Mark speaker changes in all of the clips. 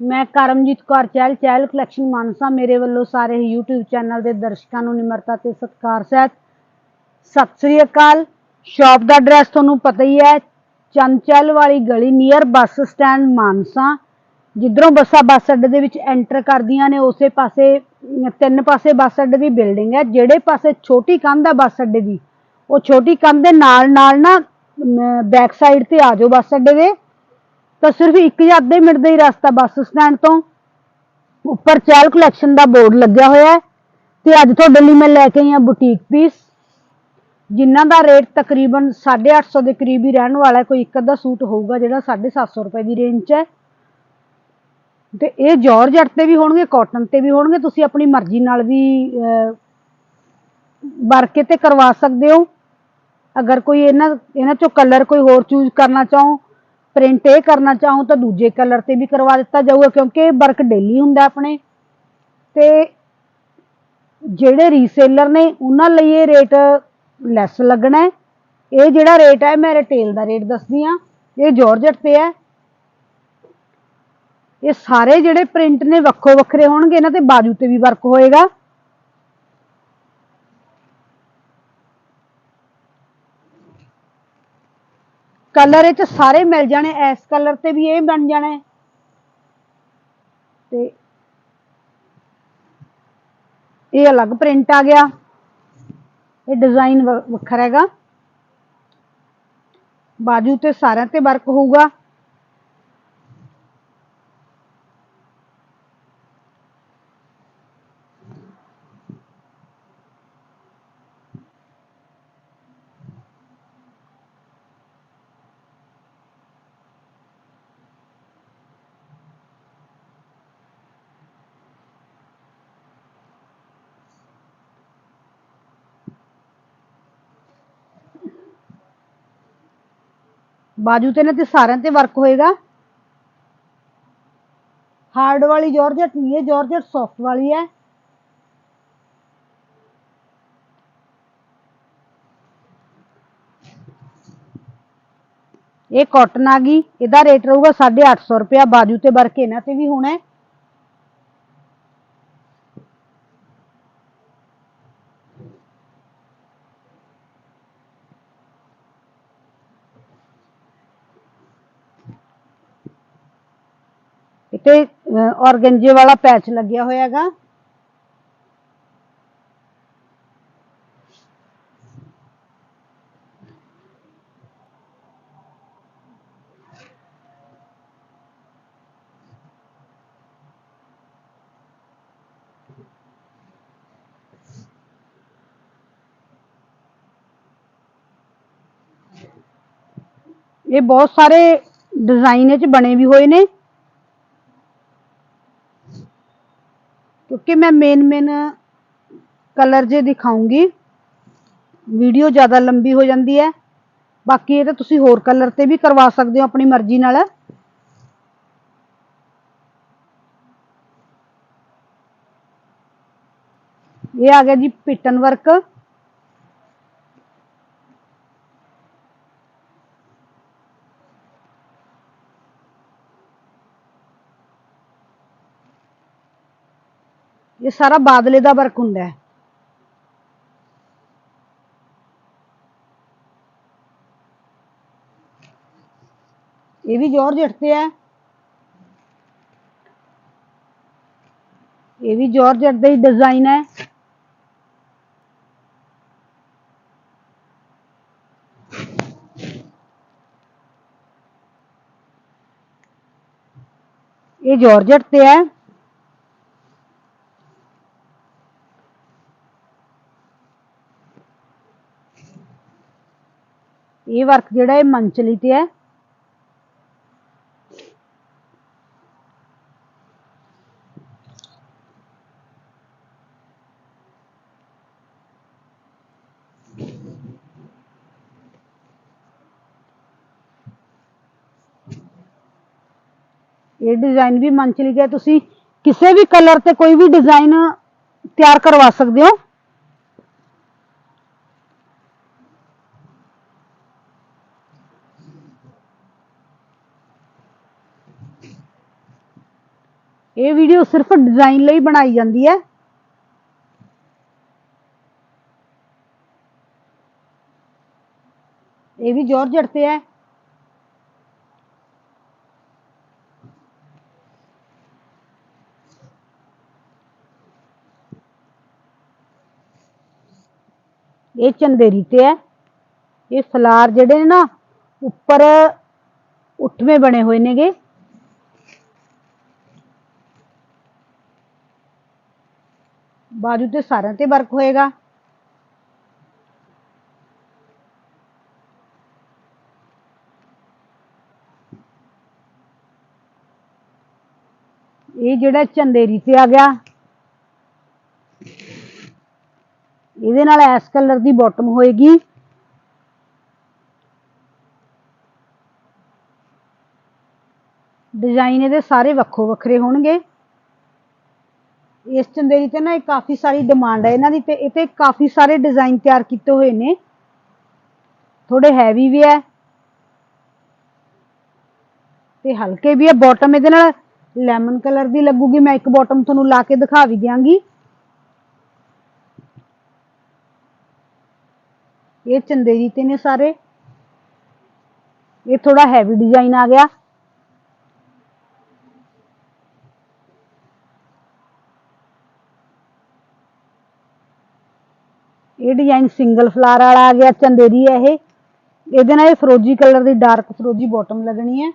Speaker 1: ਮੈਂ ਕਰਮਜੀਤ ਕੌਰ, ਚਹਿਲ ਚਹਿਲ ਕਲੈਕਸ਼ਨ ਮਾਨਸਾ ਮੇਰੇ ਵੱਲੋਂ ਸਾਰੇ ਹੀ YouTube ਚੈਨਲ ਦੇ ਦਰਸ਼ਕਾਂ ਨੂੰ ਨਿਮਰਤਾ ਤੇ ਸਤਿਕਾਰ ਸਹਿਤ। ਸਤਿ ਸ੍ਰੀ ਅਕਾਲ। ਸ਼ਾਪ ਦਾ ਐਡਰੈਸ ਤੁਹਾਨੂੰ ਪਤਾ ਹੀ ਹੈ, ਚੰਚਲ ਵਾਲੀ ਗਲੀ ਨੀਅਰ ਬੱਸ ਸਟੈਂਡ ਮਾਨਸਾ। ਜਿੱਧਰੋਂ ਬੱਸਾਂ ਬੱਸ ਅੱਡੇ ਦੇ ਵਿੱਚ ਐਂਟਰ ਕਰਦੀਆਂ ਨੇ, ਉਸੇ ਪਾਸੇ, ਤਿੰਨ ਪਾਸੇ ਬੱਸ ਅੱਡੇ ਦੀ ਬਿਲਡਿੰਗ ਹੈ। ਜਿਹੜੇ ਪਾਸੇ ਛੋਟੀ ਕੰਧ ਹੈ ਬੱਸ ਅੱਡੇ ਦੀ, ਉਹ ਛੋਟੀ ਕੰਧ ਦੇ ਨਾਲ ਨਾਲ ਨਾ ਬੈਕ ਸਾਈਡ ਤੇ ਆ ਜਾਓ ਬੱਸ ਅੱਡੇ ਦੇ। ਤਾਂ ਸਿਰਫ ਇੱਕ ਜਾਂ ਅੱਧੇ ਮਿੰਟ ਦਾ ਹੀ ਰਸਤਾ ਬੱਸ ਸਟੈਂਡ ਤੋਂ ਉੱਪਰ ਚਹਿਲ ਕਲੈਕਸ਼ਨ ਦਾ ਬੋਰਡ ਲੱਗਿਆ ਹੋਇਆ ਹੈ ਤੇ ਅੱਜ ਤੁਹਾਡੇ ਲਈ ਮੈਂ ਲੈ ਕੇ ਆਈ ਹਾਂ ਬੁਟੀਕ ਪੀਸ ਜਿਨ੍ਹਾਂ ਦਾ ਰੇਟ ਤਕਰੀਬਨ 850 ਦੇ ਕਰੀਬ ਹੀ ਰਹਿਣ ਵਾਲਾ ਹੈ। ਕੋਈ ਇੱਕ ਅੱਧਾ ਸੂਟ ਹੋਊਗਾ ਜਿਹੜਾ 750 ਰੁਪਏ ਦੀ ਰੇਂਜ 'ਚ ਹੈ। ਤੇ ਇਹ ਜਾਰਜਟ ਤੇ ਵੀ ਹੋਣਗੇ ਕਾਟਨ ਤੇ ਵੀ ਹੋਣਗੇ। ਤੁਸੀਂ ਆਪਣੀ ਮਰਜ਼ੀ ਨਾਲ ਵੀ ਵਰਕੇ ਤੇ ਕਰਵਾ ਸਕਦੇ ਹੋ। ਅਗਰ ਕੋਈ ਇਹਨਾਂ ਇਹਨਾਂ ਚੋਂ ਕਲਰ ਕੋਈ ਹੋਰ ਚੂਜ਼ ਕਰਨਾ ਚਾਹੋ ਪ੍ਰਿੰਟ ਇਹ ਕਰਨਾ ਚਾਹੋ ਤਾਂ ਦੂਜੇ ਕਲਰ ਤੇ ਵੀ ਕਰਵਾ ਦਿੱਤਾ ਜਾਊਗਾ, ਕਿਉਂਕਿ ਵਰਕ ਡੇਲੀ ਹੁੰਦਾ ਆਪਣੇ। ਤੇ ਜਿਹੜੇ ਰੀਸੇਲਰ ਨੇ ਉਹਨਾਂ ਲਈ ਇਹ ਰੇਟ ਲੈਸ ਲੱਗਣਾ ਹੈ। ਇਹ ਜਿਹੜਾ ਰੇਟ ਹੈ, ਮੈਂ ਰਿਟੇਲ ਦਾ ਰੇਟ ਦੱਸਦੀ ਆ ਇਹ ਜਾਰਜਟ ਤੇ ਹੈ। ਇਹ ਸਾਰੇ ਜਿਹੜੇ ਪ੍ਰਿੰਟ ਨੇ ਵੱਖੋ ਵੱਖਰੇ ਹੋਣਗੇ, ਇਹਨਾਂ ਤੇ ਬਾਜੂ ਤੇ ਵੀ ਵਰਕ ਹੋਏਗਾ। ਕਲਰ ਇਹ ਚ ਸਾਰੇ ਮਿਲ ਜਾਣੇ, ਇਸ ਕਲਰ ਤੇ ਵੀ ਇਹ ਬਣ ਜਾਣਾ। ਹੈ ਤੇ ਇਹ ਅਲੱਗ ਪ੍ਰਿੰਟ ਆ ਗਿਆ। ਇਹ ਡਿਜ਼ਾਈਨ ਵੱਖਰਾ ਹੈਗਾ। ਬਾਜੂ ਤੇ ਸਾਰਿਆਂ ਤੇ ਵਰਕ ਹੋਊਗਾ। ਬਾਜੂ ਤੇ ਨਾ ਤੇ ਸਾਰਿਆਂ ਤੇ ਵਰਕ ਹੋਏਗਾ। ਹਾਰਡ ਵਾਲੀ ਜਾਰਜਟ ਨਹੀਂ ਹੈ ਜਾਰਜਟ ਸੌਫਟ ਵਾਲੀ ਹੈ। ਇਹ ਕਾਟਨ ਆ ਗਈ, ਇਹਦਾ ਰੇਟ ਰਹੂਗਾ 850 ਰੁਪਇਆ, ਬਾਜੂ ਤੇ ਵਰਕ ਇਹਨਾਂ ਤੇ ਵੀ ਹੋਣਾ ਹੈ। ਤੇ ਔਰਗੰਜੇ ਵਾਲਾ ਪੈਚ ਲੱਗਿਆ ਹੋਇਆ ਹੈਗਾ ਇਹ ਬਹੁਤ ਸਾਰੇ ਡਿਜ਼ਾਈਨ ਇਹ ਚ ਬਣੇ ਵੀ ਹੋਏ ਨੇ। ਕਿਉਂਕਿ ਮੈਂ ਮੇਨ ਮੇਨ ਕਲਰ ਜੇ ਦਿਖਾਉਂਗੀ ਵੀਡੀਓ ਜ਼ਿਆਦਾ ਲੰਬੀ ਹੋ ਜਾਂਦੀ ਹੈ। ਬਾਕੀ ਇਹ ਤਾਂ ਤੁਸੀਂ ਹੋਰ ਕਲਰ ਤੇ ਵੀ ਕਰਵਾ ਸਕਦੇ ਹੋ ਆਪਣੀ ਮਰਜ਼ੀ ਨਾਲ। ਇਹ ਆ ਗਿਆ ਜੀ ਪਿਟਨ ਵਰਕ ਇਹ ਸਾਰਾ ਬਾਦਲੇ ਦਾ ਵਰਕ ਹੁੰਦਾ ਹੈ। ਇਹ ਵੀ ਜਾਰਜਟ ਤੇ ਹੈ ਇਹ ਵੀ ਜਾਰਜਟ ਦਾ ਹੀ ਡਿਜ਼ਾਈਨ ਹੈ। ਇਹ ਜਾਰਜਟ ਤੇ ਹੈ ਇਹ ਵਰਕ ਜਿਹੜਾ ਇਹ ਮੰਚਲੀ ਤੇ ਹੈ। ਇਹ ਡਿਜ਼ਾਈਨ ਵੀ ਮੰਚਲੀ ਤੇ ਹੈ। ਤੁਸੀਂ ਕਿਸੇ ਵੀ ਕਲਰ ਤੇ ਕੋਈ ਵੀ ਡਿਜ਼ਾਈਨ ਤਿਆਰ ਕਰਵਾ ਸਕਦੇ ਹੋ। ਇਹ ਵੀਡੀਓ ਸਿਰਫ ਡਿਜ਼ਾਈਨ ਲਈ ਬਣਾਈ ਜਾਂਦੀ ਹੈ। ਇਹ ਵੀ ਜੋਰਜਟ ਤੇ ਹੈ। ਇਹ ਚੰਦੇਰੀ ਤੇ ਹੈ। ਇਹ ਫਲਾਰ ਜਿਹੜੇ ਨੇ ਨਾ ਉੱਪਰ ਉੱਠਵੇਂ ਬਣੇ ਹੋਏ ਨੇਗੇ। ਬਾਜੂ ਤੇ ਸਾਰਿਆਂ ਤੇ ਵਰਕ ਹੋਏਗਾ। ਇਹ ਜਿਹੜਾ ਚੰਦੇਰੀ ਤੇ ਆ ਗਿਆ, ਇਹਦੇ ਨਾਲ ਐਸ ਕਲਰ ਦੀ ਬਾਟਮ ਹੋਏਗੀ। ਡਿਜ਼ਾਈਨ ਇਹਦੇ ਸਾਰੇ ਵੱਖੋ ਵੱਖਰੇ ਹੋਣਗੇ। ਇਸ ਚੰਦੇਰੀ ਤੇ ਨਾ ਇਹ ਕਾਫੀ ਸਾਰੀ ਡਿਮਾਂਡ ਹੈ ਇਹਨਾਂ ਦੀ ਤੇ ਇਹ ਤੇ ਕਾਫੀ ਸਾਰੇ ਡਿਜ਼ਾਈਨ ਤਿਆਰ ਕੀਤੇ ਹੋਏ ਨੇ। ਥੋੜੇ ਹੈਵੀ ਵੀ ਹੈ ਤੇ ਹਲਕੇ ਵੀ ਹੈ ਬਾਟਮ ਇਹਦੇ ਨਾਲ ਲੈਮਨ ਕਲਰ ਦੀ ਲੱਗੂਗੀ। ਮੈਂ ਇੱਕ ਬਾਟਮ ਤੁਹਾਨੂੰ ਲਾ ਕੇ ਦਿਖਾ ਵੀ ਦਿਆਂਗੀ। ਇਹ ਚੰਦੇਰੀ ਤੇ ਨੇ ਸਾਰੇ। ਇਹ ਥੋੜਾ ਹੈਵੀ ਡਿਜ਼ਾਈਨ ਆ ਗਿਆ। ਇਹ ਡਿਜ਼ਾਈਨ ਸਿੰਗਲ ਫਲਾਰ ਵਾਲਾ ਆ ਗਿਆ, ਚੰਦੇਰੀ ਹੈ ਇਹ। ਇਹਦੇ ਨਾਲ ਇਹ ਫਰੋਜੀ ਕਲਰ ਦੀ ਡਾਰਕ ਫਰੋਜੀ ਬਾਟਮ ਲੱਗਣੀ ਹੈ।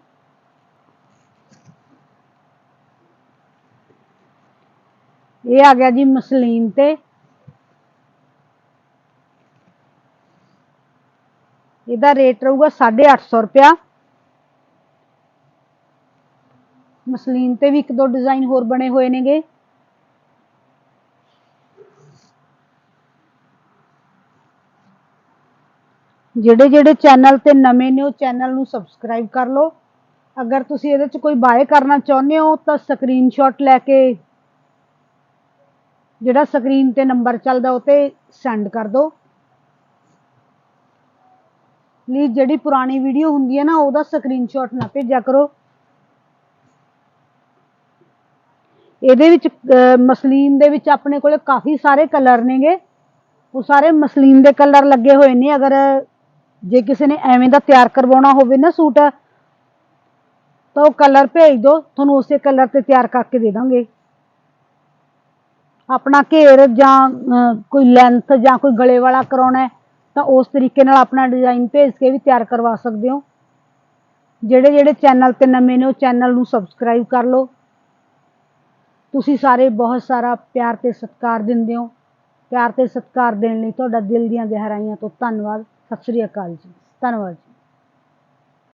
Speaker 1: ਇਹ ਆ ਗਿਆ ਜੀ ਮਸਲੀਨ ਤੇ। ਇਹਦਾ ਰੇਟ ਰਹੂਗਾ 850 ਰੁਪਿਆ ਮਸਲੀਨ ਤੇ ਵੀ ਇੱਕ ਦੋ ਡਿਜ਼ਾਈਨ ਹੋਰ ਬਣੇ ਹੋਏ ਨੇਗੇ। ਜਿਹੜੇ ਜਿਹੜੇ ਚੈਨਲ ਤੇ ਨਵੇਂ ਨੇ ਉਹ ਚੈਨਲ ਨੂੰ ਸਬਸਕ੍ਰਾਈਬ ਕਰ ਲਓ। ਅਗਰ ਤੁਸੀਂ ਇਹਦੇ ਚ ਕੋਈ ਬਾਏ ਕਰਨਾ ਚਾਹੁੰਦੇ ਹੋ, ਤਾਂ ਸਕਰੀਨਸ਼ਾਟ ਲੈ ਕੇ ਜਿਹੜਾ ਸਕਰੀਨ ਤੇ ਨੰਬਰ ਚੱਲਦਾ ਉਹ ਤੇ ਸੈਂਡ ਕਰ ਦਿਓ। ਪਲੀਜ਼ ਜਿਹੜੀ ਪੁਰਾਣੀ ਵੀਡੀਓ ਹੁੰਦੀ ਹੈ ਨਾ, ਉਹਦਾ ਸਕਰੀਨਸ਼ਾਟ ਨਾ ਭੇਜਿਆ ਕਰੋ। ਇਹਦੇ ਵਿੱਚ ਮਸਲੀਨ ਦੇ ਵਿੱਚ ਆਪਣੇ ਕੋਲੇ ਕਾਫੀ ਸਾਰੇ ਕਲਰ ਨੇਗੇ। ਉਹ ਸਾਰੇ ਮਸਲੀਨ ਦੇ ਕਲਰ ਲੱਗੇ ਹੋਏ ਨੇ, ਅਗਰ ਜੇ ਕਿਸੇ ਨੇ ਐਵੇਂ ਦਾ ਤਿਆਰ ਕਰਵਾਉਣਾ ਹੋਵੇ ਨਾ ਸੂਟ, ਤਾਂ ਉਹ ਕਲਰ ਭੇਜ ਦਿਓ, ਤੁਹਾਨੂੰ ਉਸੇ ਕਲਰ ਤੇ ਤਿਆਰ ਕਰਕੇ ਦੇ ਦਾਂਗੇ। ਆਪਣਾ ਘੇਰ ਜਾਂ ਕੋਈ ਲੈਂਥ ਜਾਂ ਕੋਈ ਗਲੇ ਵਾਲਾ ਕਰਾਉਣਾ ਤਾਂ ਉਸ ਤਰੀਕੇ ਨਾਲ ਆਪਣਾ ਡਿਜ਼ਾਈਨ ਭੇਜ ਕੇ ਵੀ ਤਿਆਰ ਕਰਵਾ ਸਕਦੇ ਹੋ। ਜਿਹੜੇ ਜਿਹੜੇ ਚੈਨਲ ਤੇ ਨਵੇਂ ਨੇ, ਉਹ ਚੈਨਲ ਨੂੰ ਸਬਸਕ੍ਰਾਈਬ ਕਰ ਲਓ। ਤੁਸੀਂ ਸਾਰੇ ਬਹੁਤ ਸਾਰਾ ਪਿਆਰ ਤੇ ਸਤਿਕਾਰ ਦਿੰਦੇ ਹੋ। ਪਿਆਰ ਤੇ ਸਤਿਕਾਰ ਦੇਣ ਲਈ ਤੁਹਾਡਾ ਦਿਲ ਦੀਆਂ ਗਹਿਰਾਈਆਂ ਤੋਂ ਧੰਨਵਾਦ। ਸਤਿ ਸ੍ਰੀ ਅਕਾਲ ਜੀ ਧੰਨਵਾਦ ਜੀ।